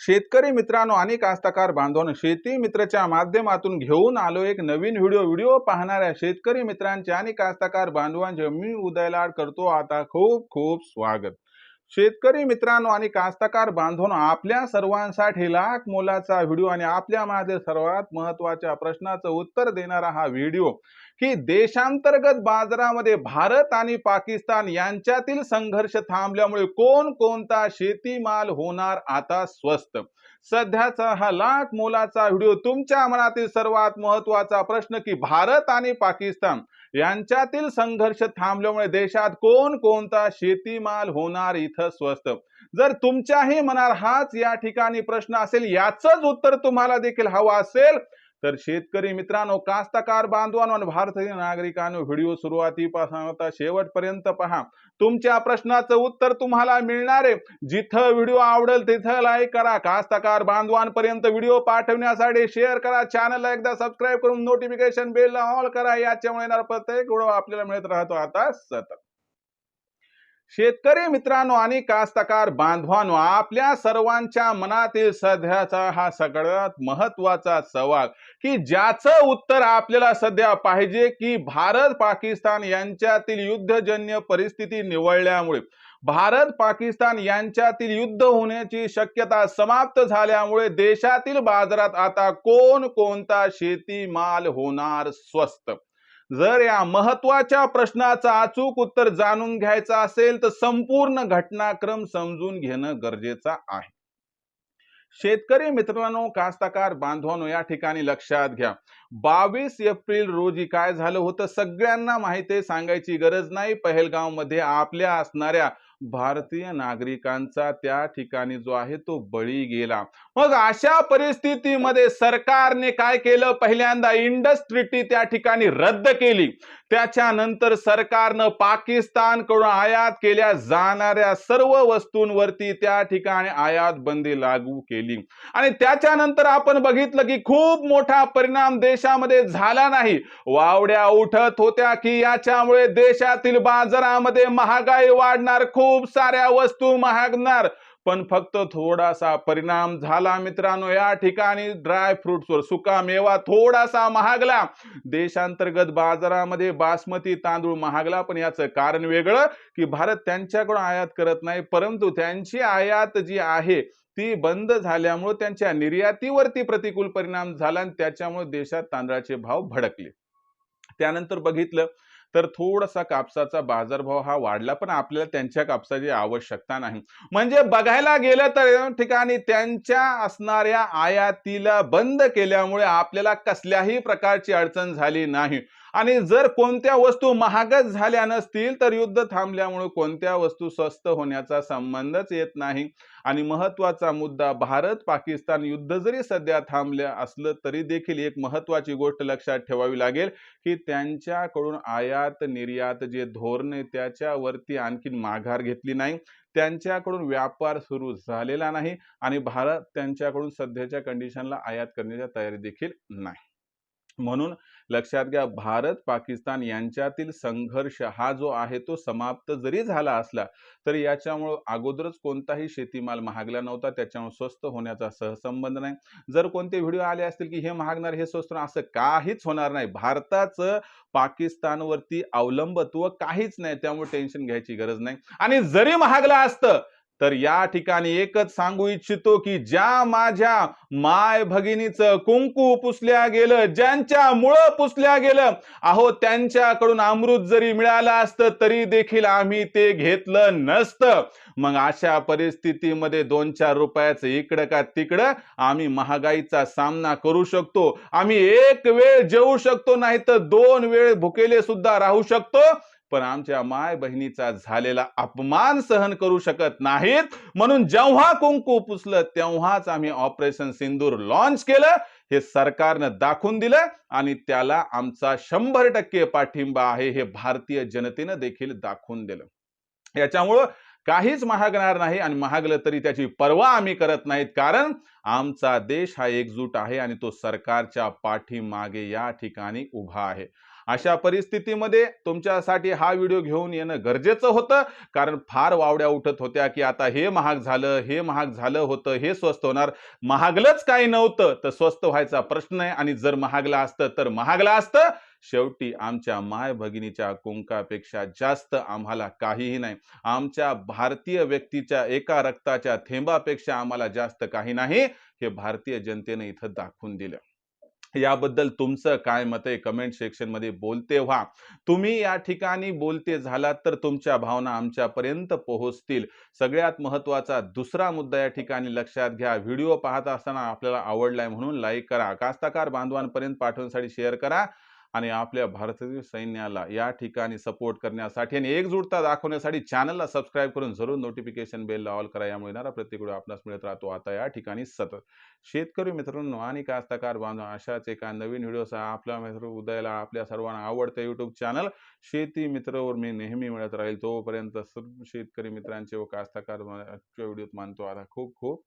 शेतकरी मित्रांनो आणि कास्तकार बांधवांनो शेती मित्रच्या माध्यमातून घेऊन आलो एक नवीन व्हिडिओ. व्हिडिओ पाहणाऱ्या शेतकरी मित्रांचे आणि कास्तकार बांधवांचे मी उदयलाड करतो. आता खूप खूप स्वागत. शेतकरी मित्रांनो आणि कास्तकार बांधवांनो आपल्या सर्वांसाठी लाख मोलाचा व्हिडिओ आणि आपल्या माझे सर्वात महत्त्वाच्या प्रश्नाचं उत्तर देणारा हा व्हिडिओ की देशांतर्गत बाजारामध्ये भारत आणि पाकिस्तान यांच्यातील संघर्ष थांबल्यामुळे कोण कोणता शेतीमाल होणार आता स्वस्त? सध्याचा हा लाख मोलाचा व्हिडिओ तुमच्या मनातील सर्वात महत्त्वाचा प्रश्न की भारत आणि पाकिस्तान यांच्यातील संघर्ष थांबल्यामुळे देशात कोण कोणता शेतीमाल होणार इथं स्वस्त जर तुमच्याही मनात हाच या ठिकाणी प्रश्न असेल याचंच उत्तर तुम्हाला देखील हवं असेल तर शेतकरी मित्रांनो कास्तकार बांधवांनो आणि भारतीय नागरिकांनो व्हिडिओ सुरुवातीपासून आता शेवटपर्यंत पहा. तुमच्या प्रश्नाचं उत्तर तुम्हाला मिळणार आहे. जिथं व्हिडिओ आवडेल तिथं लाईक करा. कास्तकार बांधवांपर्यंत व्हिडिओ पाठवण्यासाठी शेअर करा. चॅनलला एकदा सबस्क्राईब करून नोटिफिकेशन बेलला ऑल करा. याच्यामुळे येणार प्रत्येक व्हिडिओ आपल्याला मिळत राहतो आता सतत. शेतकरी मित्रांनो आणि कास्तकार बांधवांनो आपल्या सर्वांच्या मनातील सध्याचा हा सगळ्यात महत्त्वाचा सवाल की ज्याचं उत्तर आपल्याला सध्या पाहिजे की भारत पाकिस्तान यांच्यातील युद्धजन्य परिस्थिती निवळल्यामुळे भारत पाकिस्तान यांच्यातील युद्ध होण्याची शक्यता समाप्त झाल्यामुळे देशातील बाजारात आता कोण कोणता शेतीमाल होणार स्वस्त? जर या महत्त्वाच्या प्रश्नाचं अचूक उत्तर जाणून घ्यायचं असेल तर संपूर्ण घटनाक्रम समजून घेणं गरजेचं आहे. शेतकरी मित्रांनो कास्तकार बांधवांनो या ठिकाणी लक्षात घ्या. बावीस एप्रिल रोजी काय झालं होतं? सगळ्यांना माहिती आहे सांगायची गरज नाही. पहलगावमध्ये आपल्या असणाऱ्या भारतीय नागरिकांचा त्या ठिकाणी जो आहे तो बळी गेला. मग अशा परिस्थितीमध्ये सरकारने काय केलं? पहिल्यांदा इंडस ट्रिटी त्या ठिकाणी रद्द केली. त्याच्यानंतर सरकारनं पाकिस्तानकडून आयात केल्या जाणाऱ्या सर्व वस्तूंवरती त्या ठिकाणी आयात बंदी लागू केली. आणि त्याच्यानंतर आपण बघितलं की खूप मोठा परिणाम देशामध्ये झाला नाही. वावड्या उठत होत्या की याच्यामुळे देशातील बाजारामध्ये महागाई वाढणार खूप खूप साऱ्या वस्तू महागणार. पण फक्त थोडासा परिणाम झाला मित्रांनो. या ठिकाणी ड्राय फ्रुट्सवर सुका मेवा थोडासा महागला. देशांतर्गत बाजारामध्ये बासमती तांदूळ महागला. पण याचं कारण वेगळं की भारत त्यांच्याकडून आयात करत नाही. परंतु त्यांची आयात जी आहे ती बंद झाल्यामुळे त्यांच्या निर्यातीवरती प्रतिकूल परिणाम झाला आणि त्याच्यामुळे देशात तांदळाचे भाव भडकले. त्यानंतर बघितलं तर थोडासा कापसाचा बाजारभाव हा वाढला पण आपल्याला त्यांच्या कापसाची आवश्यकता नाही. म्हणजे बघायला गेलं तर ठिकाणी त्यांच्या असणाऱ्या आयातीला बंद केल्यामुळे आपल्याला कसल्याही प्रकारची अडचण झाली नाही. आणि जर कोणत्या वस्तू महागच झाल्या नसतील तर युद्ध थांबल्यामुळे कोणत्या वस्तू स्वस्त होण्याचा संबंधच येत नाही. आणि महत्त्वाचा मुद्दा भारत पाकिस्तान युद्ध जरी सध्या थांबलं असलं तरी देखील एक महत्वाची गोष्ट लक्षात ठेवावी लागेल की त्यांच्याकडून आयात निर्यात जे धोरण आहे त्याच्यावरती आणखीन माघार घेतली नाही. त्यांच्याकडून व्यापार सुरू झालेला नाही आणि भारत त्यांच्याकडून सध्याच्या कंडिशनला आयात करण्याच्या तयारी देखील नाही. म्हणून लक्षात घ्या भारत पाकिस्तान यांच्यातील संघर्ष हा जो आहे तो समाप्त जरी झाला असला तरी याच्यामुळं अगोदरच कोणताही शेतीमाल महागला नव्हता त्याच्यामुळे स्वस्त होण्याचा सहसंबंध नाही. जर कोणते व्हिडिओ आले असतील की हे महागणार हे स्वस्त असं काहीच होणार नाही. भारताचं पाकिस्तानवरती अवलंबत्व काहीच नाही त्यामुळे टेन्शन घ्यायची गरज नाही. आणि जरी महागला असतं तर या ठिकाणी एकच सांगू इच्छितो की ज्या माझ्या माय भगिनीचं कुंकू पुसल्या गेलं ज्यांच्या मुळं पुसल्या गेलं अहो त्यांच्याकडून अमृत जरी मिळालं असतं तरी देखील आम्ही ते घेतलं नसतं. मग अशा परिस्थितीमध्ये दोन चार रुपयाचं इकडं का तिकडं आम्ही महागाईचा सामना करू शकतो. आम्ही एक वेळ जेवू शकतो नाही तर दोन वेळ भुकेले सुद्धा राहू शकतो. पण आमच्या माय बहिणीचा झालेला अपमान सहन करू शकत नाहीत. म्हणून जेव्हा कुंकू पुसलं तेव्हाच आम्ही ऑपरेशन सिंदूर लॉन्च केलं. हे सरकारनं दाखवून दिलं आणि त्याला आमचा शंभर टक्के पाठिंबा आहे हे भारतीय जनतेनं देखील दाखवून दिलं. याच्यामुळं काहीच महागणार नाही आणि महागलं तरी त्याची पर्वा आम्ही करत नाहीत. कारण आमचा देश हा एकजूट आहे आणि तो सरकारच्या पाठीमागे या ठिकाणी उभा आहे. अशा परिस्थितीमध्ये तुमच्यासाठी हा व्हिडिओ घेऊन येणं गरजेचं होतं. कारण फार वावड्या उठत होत्या की आता हे महाग झालं हे महाग झालं होतं हे स्वस्त होणार. महागलंच काही नव्हतं तर स्वस्त व्हायचा प्रश्न आहे. आणि जर महागलं असतं तर महागलं असतं. शेवटी आमच्या माय भगिनीच्या कुंकापेक्षा जास्त आम्हाला काहीही नाही. आमच्या भारतीय व्यक्तीच्या एका रक्ताच्या थेंबापेक्षा आम्हाला जास्त काही नाही. हे भारतीय जनतेने इथं दाखवून दिलं. याबद्दल तुमचं काय मत आहे? कमेंट सेक्शनमध्ये बोलते व्हा. तुम्ही या ठिकाणी बोलते झालात तर तुमच्या भावना आमच्यापर्यंत पोहोचतील. सगळ्यात महत्त्वाचा दुसरा मुद्दा या ठिकाणी लक्षात घ्या. व्हिडिओ पाहत असताना आपल्याला आवडलाय म्हणून लाईक करा. कास्ताकार बांधवांपर्यंत पाठवण्यासाठी शेअर करा. आणि आपल्या भारतीय सैन्याला या ठिकाणी सपोर्ट करण्यासाठी आणि एकजुटता दाखवण्यासाठी चॅनलला सबस्क्राईब करून जरूर नोटिफिकेशन बेलला ऑल करा. यामुळे येणारा प्रत्येक व्हिडिओ आपणास मिळत राहतो. आता या ठिकाणी सतत. शेतकरी मित्रांनो आणि कास्तकार बांधव अशाच एका नवीन व्हिडिओचा आपला मित्र उदयाला आपल्या सर्वांना आवडतं यूट्यूब चॅनल शेती मित्रवर मी नेहमी मिळत राहील. तोपर्यंत सर्व शेतकरी मित्रांचे व कास्तकार व्हिडिओत मानतो. आता खूप खूप